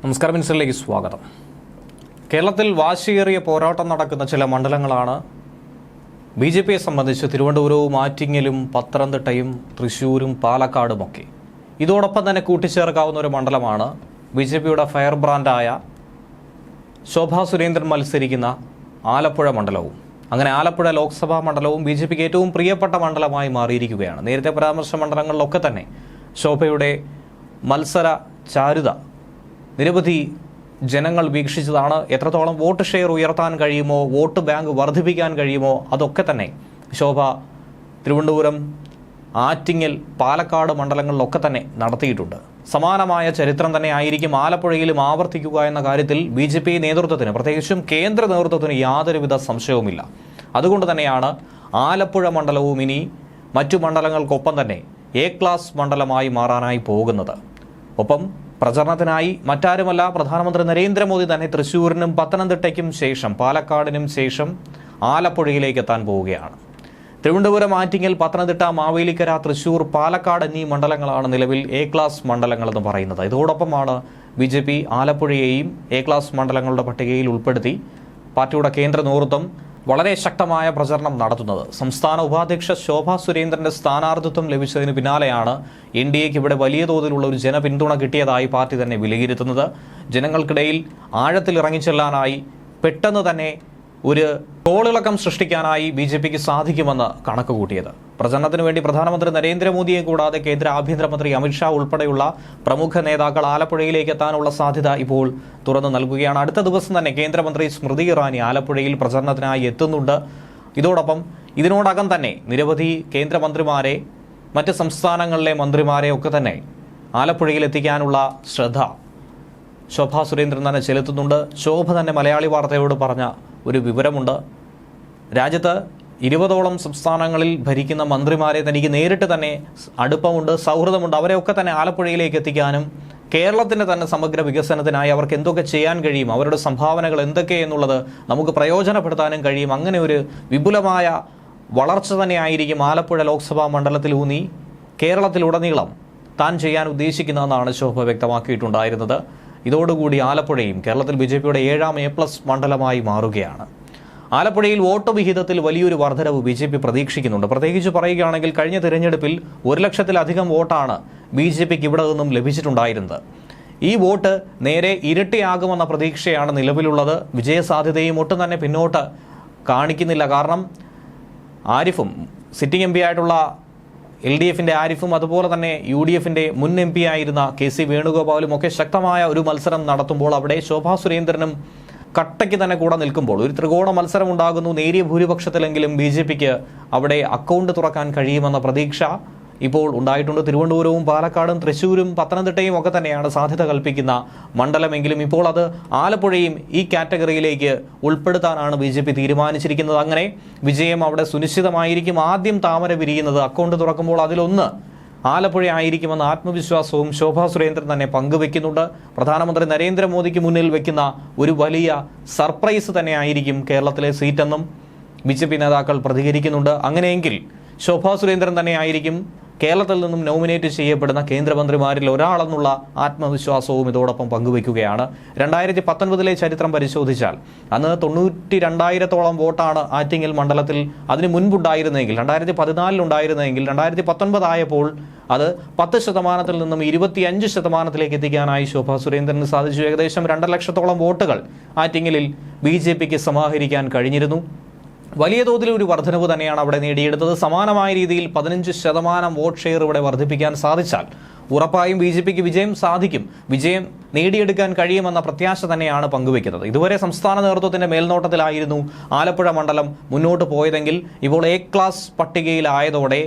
നമസ്കാരം മിനിസ്റ്ററിലേക്ക് സ്വാഗതം. കേരളത്തിൽ വാശിയേറിയ പോരാട്ടം നടക്കുന്ന ചില മണ്ഡലങ്ങളാണ് ബി ജെ പിയെ സംബന്ധിച്ച് തിരുവനന്തപുരവും ആറ്റിങ്ങലും പത്തനംതിട്ടയും തൃശ്ശൂരും പാലക്കാടുമൊക്കെ. ഇതോടൊപ്പം തന്നെ കൂട്ടിച്ചേർക്കാവുന്ന ഒരു മണ്ഡലമാണ് ബി ജെ പിയുടെ ഫയർ ബ്രാൻഡായ ശോഭാ സുരേന്ദ്രൻ മത്സരിക്കുന്ന ആലപ്പുഴ മണ്ഡലവും. അങ്ങനെ ആലപ്പുഴ ലോക്സഭാ മണ്ഡലവും ബി ജെ പിക്ക് ഏറ്റവും പ്രിയപ്പെട്ട മണ്ഡലമായി മാറിയിരിക്കുകയാണ്. നേരത്തെ പരാമർശ മണ്ഡലങ്ങളിലൊക്കെ തന്നെ ശോഭയുടെ മത്സര ചാരുത നിരവധി ജനങ്ങൾ വീക്ഷിച്ചതാണ്. എത്രത്തോളം വോട്ട് ഷെയർ ഉയർത്താൻ കഴിയുമോ വോട്ട് ബാങ്ക് വർദ്ധിപ്പിക്കാൻ കഴിയുമോ അതൊക്കെ തന്നെ. ശോഭ തിരുവനന്തപുരം ആറ്റിങ്ങൽ പാലക്കാട് മണ്ഡലങ്ങളിലൊക്കെ തന്നെ നടത്തിയിട്ടുണ്ട്. സമാനമായ ചരിത്രം തന്നെ ആയിരിക്കും ആലപ്പുഴയിലും ആവർത്തിക്കുക എന്ന കാര്യത്തിൽ ബി ജെ പി നേതൃത്വത്തിന് പ്രത്യേകിച്ചും കേന്ദ്ര നേതൃത്വത്തിന് യാതൊരുവിധ സംശയവുമില്ല. അതുകൊണ്ട് തന്നെയാണ് ആലപ്പുഴ മണ്ഡലവും ഇനി മറ്റു മണ്ഡലങ്ങൾക്കൊപ്പം തന്നെ എ ക്ലാസ് മണ്ഡലമായി മാറാനായി പോകുന്നത്. ഒപ്പം പ്രചരണത്തിനായി മറ്റാരുമല്ല പ്രധാനമന്ത്രി നരേന്ദ്രമോദി തന്നെ തൃശൂരിനും പത്തനംതിട്ടയ്ക്കും ശേഷം പാലക്കാടിനും ശേഷം ആലപ്പുഴയിലേക്ക് എത്താൻ പോവുകയാണ്. തിരുവനന്തപുരം ആറ്റിങ്ങൽ പത്തനംതിട്ട മാവേലിക്കര തൃശൂർ പാലക്കാട് എന്നീ മണ്ഡലങ്ങളാണ് നിലവിൽ എ ക്ലാസ് മണ്ഡലങ്ങളെന്ന് പറയുന്നത്. ഇതോടൊപ്പമാണ് ബി ജെ പി ആലപ്പുഴയെയും എ ക്ലാസ് മണ്ഡലങ്ങളുടെ പട്ടികയിൽ ഉൾപ്പെടുത്തി. പാർട്ടിയുടെ കേന്ദ്ര നേതൃത്വം വളരെ ശക്തമായ പ്രചരണം നടത്തുന്നത്. സംസ്ഥാന ഉപാധ്യക്ഷ ശോഭാ സുരേന്ദ്രന്റെ സ്ഥാനാർത്ഥിത്വം ലഭിച്ചതിന് പിന്നാലെയാണ് എൻ ഡി എക്ക് ഇവിടെ വലിയ തോതിലുള്ള ഒരു ജനപിന്തുണ കിട്ടിയതായി പാർട്ടി തന്നെ വിലയിരുത്തുന്നത്. ജനങ്ങൾക്കിടയിൽ ആഴത്തിൽ ഇറങ്ങിച്ചെല്ലാനായി പെട്ടെന്ന് തന്നെ ഒരു കോളിളക്കം സൃഷ്ടിക്കാനായി ബി ജെ പിക്ക് സാധിക്കുമെന്ന് കണക്ക് പ്രചരണത്തിന് വേണ്ടി പ്രധാനമന്ത്രി നരേന്ദ്രമോദിയെ കൂടാതെ കേന്ദ്ര ആഭ്യന്തരമന്ത്രി അമിത്ഷാ ഉൾപ്പെടെയുള്ള പ്രമുഖ നേതാക്കൾ ആലപ്പുഴയിലേക്ക് എത്താനുള്ള സാധ്യത ഇപ്പോൾ തുറന്നു നൽകുകയാണ്. അടുത്ത ദിവസം തന്നെ കേന്ദ്രമന്ത്രി സ്മൃതി ഇറാനി ആലപ്പുഴയിൽ പ്രചരണത്തിനായി എത്തുന്നുണ്ട്. ഇതോടൊപ്പം ഇതിനോടകം തന്നെ നിരവധി കേന്ദ്രമന്ത്രിമാരെ മറ്റ് സംസ്ഥാനങ്ങളിലെ മന്ത്രിമാരെ ഒക്കെ തന്നെ ആലപ്പുഴയിൽ എത്തിക്കാനുള്ള ശ്രദ്ധ ശോഭ സുരേന്ദ്രൻ തന്നെ ചെലുത്തുന്നുണ്ട്. ശോഭ തന്നെ മലയാളി വാർത്തയോട് പറഞ്ഞ ഒരു വിവരമുണ്ട്. രാജ്യത്ത് ഇരുപതോളം സംസ്ഥാനങ്ങളിൽ ഭരിക്കുന്ന മന്ത്രിമാരെ തനിക്ക് നേരിട്ട് തന്നെ അടുപ്പമുണ്ട് സൗഹൃദമുണ്ട്. അവരെയൊക്കെ തന്നെ ആലപ്പുഴയിലേക്ക് എത്തിക്കാനും കേരളത്തിന്റെ തന്നെ സമഗ്ര വികസനത്തിനായി അവർക്ക് എന്തൊക്കെ ചെയ്യാൻ കഴിയും അവരുടെ സംഭാവനകൾ എന്തൊക്കെയെന്നുള്ളത് നമുക്ക് പ്രയോജനപ്പെടുത്താനും കഴിയും. അങ്ങനെ ഒരു വിപുലമായ വളർച്ച തന്നെയായിരിക്കും ആലപ്പുഴ ലോക്സഭാ മണ്ഡലത്തിലൂന്നി കേരളത്തിലുടനീളം താൻ ചെയ്യാൻ ഉദ്ദേശിക്കുന്നതെന്നാണ് ശോഭ വ്യക്തമാക്കിയിട്ടുണ്ടായിരുന്നത്. ഇതോടുകൂടി ആലപ്പുഴയും കേരളത്തിൽ ബി ജെ പിയുടെ ഏഴാം എ പ്ലസ് മണ്ഡലമായി മാറുകയാണ്. ആലപ്പുഴയിൽ വോട്ട് വിഹിതത്തിൽ വലിയൊരു വർധനവ് ബി ജെ പി പ്രതീക്ഷിക്കുന്നുണ്ട്. പ്രത്യേകിച്ച് പറയുകയാണെങ്കിൽ കഴിഞ്ഞ തിരഞ്ഞെടുപ്പിൽ ഒരു ലക്ഷത്തിലധികം വോട്ടാണ് ബി ജെ പിക്ക് ഇവിടെ നിന്നും ലഭിച്ചിട്ടുണ്ടായിരുന്നത്. ഈ വോട്ട് നേരെ ഇരട്ടിയാകുമെന്ന പ്രതീക്ഷയാണ് നിലവിലുള്ളത്. വിജയസാധ്യതയും ഒട്ടും തന്നെ പിന്നോട്ട് കാണിക്കുന്നില്ല. കാരണം ആരിഫും സിറ്റിംഗ് എം പി ആയിട്ടുള്ള എൽ ഡി എഫിന്റെ ആരിഫും അതുപോലെ തന്നെ യു ഡി എഫിന്റെ മുൻ എം പി ആയിരുന്ന കെ സി വേണുഗോപാലും ഒക്കെ ശക്തമായ ഒരു മത്സരം നടത്തുമ്പോൾ അവിടെ ശോഭാ സുരേന്ദ്രനും കട്ടയ്ക്ക് തന്നെ കൂടെ നിൽക്കുമ്പോൾ ഒരു ത്രികോണ മത്സരം ഉണ്ടാകുന്നു. നേരിയ ഭൂരിപക്ഷത്തിലെങ്കിലും ബി ജെ പിക്ക് അവിടെ അക്കൗണ്ട് തുറക്കാൻ കഴിയുമെന്ന പ്രതീക്ഷ ഇപ്പോൾ ഉണ്ടായിട്ടുണ്ട്. തിരുവനന്തപുരവും പാലക്കാടും തൃശ്ശൂരും പത്തനംതിട്ടയും ഒക്കെ തന്നെയാണ് സാധ്യത കൽപ്പിക്കുന്ന മണ്ഡലമെങ്കിലും ഇപ്പോൾ അത് ആലപ്പുഴയും ഈ കാറ്റഗറിയിലേക്ക് ഉൾപ്പെടുത്താനാണ് ബി ജെ പി തീരുമാനിച്ചിരിക്കുന്നത്. അങ്ങനെ വിജയം അവിടെ സുനിശ്ചിതമായിരിക്കും. ആദ്യം താമര വിരിയുന്നത് അക്കൗണ്ട് തുറക്കുമ്പോൾ അതിലൊന്ന് ആലപ്പുഴ ആയിരിക്കുമെന്ന ആത്മവിശ്വാസവും ശോഭാ സുരേന്ദ്രൻ തന്നെ പങ്കുവെക്കുന്നുണ്ട്. പ്രധാനമന്ത്രി നരേന്ദ്രമോദിക്ക് മുന്നിൽ വെക്കുന്ന ഒരു വലിയ സർപ്രൈസ് തന്നെ ആയിരിക്കും കേരളത്തിലെ സീറ്റെന്നും ബി നേതാക്കൾ പ്രതികരിക്കുന്നുണ്ട്. അങ്ങനെയെങ്കിൽ ശോഭാ സുരേന്ദ്രൻ തന്നെ ആയിരിക്കും കേരളത്തിൽ നിന്നും നോമിനേറ്റ് ചെയ്യപ്പെടുന്ന കേന്ദ്രമന്ത്രിമാരിൽ ഒരാളെന്നുള്ള ആത്മവിശ്വാസവും ഇതോടൊപ്പം പങ്കുവയ്ക്കുകയാണ്. രണ്ടായിരത്തി പത്തൊൻപതിലെ ചരിത്രം പരിശോധിച്ചാൽ അന്ന് തൊണ്ണൂറ്റി രണ്ടായിരത്തോളം വോട്ടാണ് ആറ്റിങ്ങൽ മണ്ഡലത്തിൽ അതിന് മുൻപുണ്ടായിരുന്നെങ്കിൽ രണ്ടായിരത്തി പതിനാലിലുണ്ടായിരുന്നെങ്കിൽ രണ്ടായിരത്തി പത്തൊൻപതായപ്പോൾ അത് പത്ത് ശതമാനത്തിൽ നിന്നും ഇരുപത്തിയഞ്ച് ശതമാനത്തിലേക്ക് എത്തിക്കാനായി ശോഭ സുരേന്ദ്രന് സാധിച്ചു. ഏകദേശം രണ്ടര ലക്ഷത്തോളം വോട്ടുകൾ ആറ്റിങ്ങലിൽ ബി ജെ പിക്ക് സമാഹരിക്കാൻ കഴിഞ്ഞിരുന്നു. വലിയ തോതിൽ ഒരു വർധനവ് തന്നെയാണ് അവിടെ നേടിയെടുത്തത്. സമാനമായ രീതിയിൽ പതിനഞ്ച് ശതമാനം വോട്ട് ഷെയർ ഇവിടെ വർദ്ധിപ്പിക്കാൻ സാധിച്ചാൽ ഉറപ്പായും ബി ജെ പിക്ക് വിജയം സാധിക്കും. വിജയം നേടിയെടുക്കാൻ കഴിയുമെന്ന പ്രത്യാശ തന്നെയാണ് പങ്കുവെക്കുന്നത് ഇതുവരെ സംസ്ഥാന നേതൃത്വത്തിന്റെ മേൽനോട്ടത്തിലായിരുന്നു ആലപ്പുഴ മണ്ഡലം മുന്നോട്ട് പോയതെങ്കിൽ ഇപ്പോൾ എ ക്ലാസ് പട്ടികയിലായതോടെ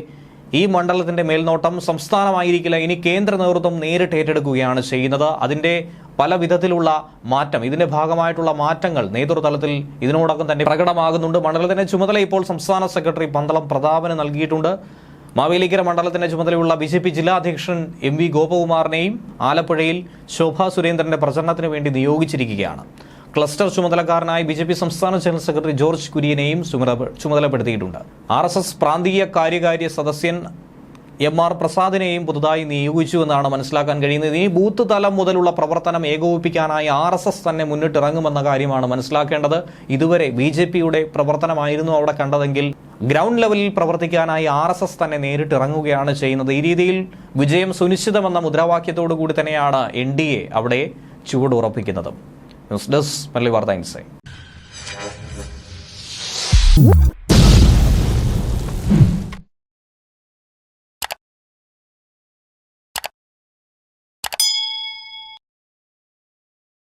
ഈ മണ്ഡലത്തിന്റെ മേൽനോട്ടം സംസ്ഥാനമായിരിക്കില്ല. ഇനി കേന്ദ്ര നേതൃത്വം നേരിട്ട് ഏറ്റെടുക്കുകയാണ് ചെയ്യുന്നത്. അതിന്റെ പല വിധത്തിലുള്ള മാറ്റം ഇതിന്റെ ഭാഗമായിട്ടുള്ള മാറ്റങ്ങൾ നേതൃതലത്തിൽ ഇതിനോടൊപ്പം തന്നെ പ്രകടമാകുന്നുണ്ട്. മണ്ഡലത്തിന്റെ ചുമതല ഇപ്പോൾ സംസ്ഥാന സെക്രട്ടറി പന്തളം പ്രതാപന് നൽകിയിട്ടുണ്ട്. മാവേലിക്കര മണ്ഡലത്തിന്റെ ചുമതലയുള്ള ബി ജില്ലാ അധ്യക്ഷൻ എം വി ഗോപകുമാറിനെയും ആലപ്പുഴയിൽ ശോഭാ സുരേന്ദ്രന്റെ പ്രചരണത്തിന് വേണ്ടി നിയോഗിച്ചിരിക്കുകയാണ്. ക്ലസ്റ്റർ ചുമതലക്കാരനായി ബി ജെ പി സംസ്ഥാന ജനറൽ സെക്രട്ടറി ജോർജ് കുര്യനെയും ചുമതലപ്പെടുത്തിയിട്ടുണ്ട്. ആർ എസ് എസ് പ്രാന്തീയ കാര്യകാര്യ സദസ്യൻ എം ആർ പ്രസാദിനെയും പുതുതായി നിയോഗിച്ചുവെന്നാണ് മനസ്സിലാക്കാൻ കഴിയുന്നത്. ഈ ബൂത്ത് തലം മുതലുള്ള പ്രവർത്തനം ഏകോപിപ്പിക്കാനായി ആർ എസ് എസ് തന്നെ മുന്നിട്ടിറങ്ങുമെന്ന കാര്യമാണ് മനസ്സിലാക്കേണ്ടത്. ഇതുവരെ ബി ജെ പിയുടെ പ്രവർത്തനമായിരുന്നു അവിടെ കണ്ടതെങ്കിൽ ഗ്രൗണ്ട് ലെവലിൽ പ്രവർത്തിക്കാനായി ആർ എസ് എസ് തന്നെ നേരിട്ടിറങ്ങുകയാണ് ചെയ്യുന്നത്. ഈ രീതിയിൽ വിജയം സുനിശ്ചിതമെന്ന മുദ്രാവാക്യത്തോടു കൂടി തന്നെയാണ് എൻ ഡി എ അവിടെ ചുവടുറപ്പിക്കുന്നത്. ന്യൂസ് ഡെസ്ക് മല്ലി വാർത്ത ഇൻസൈറ്റ്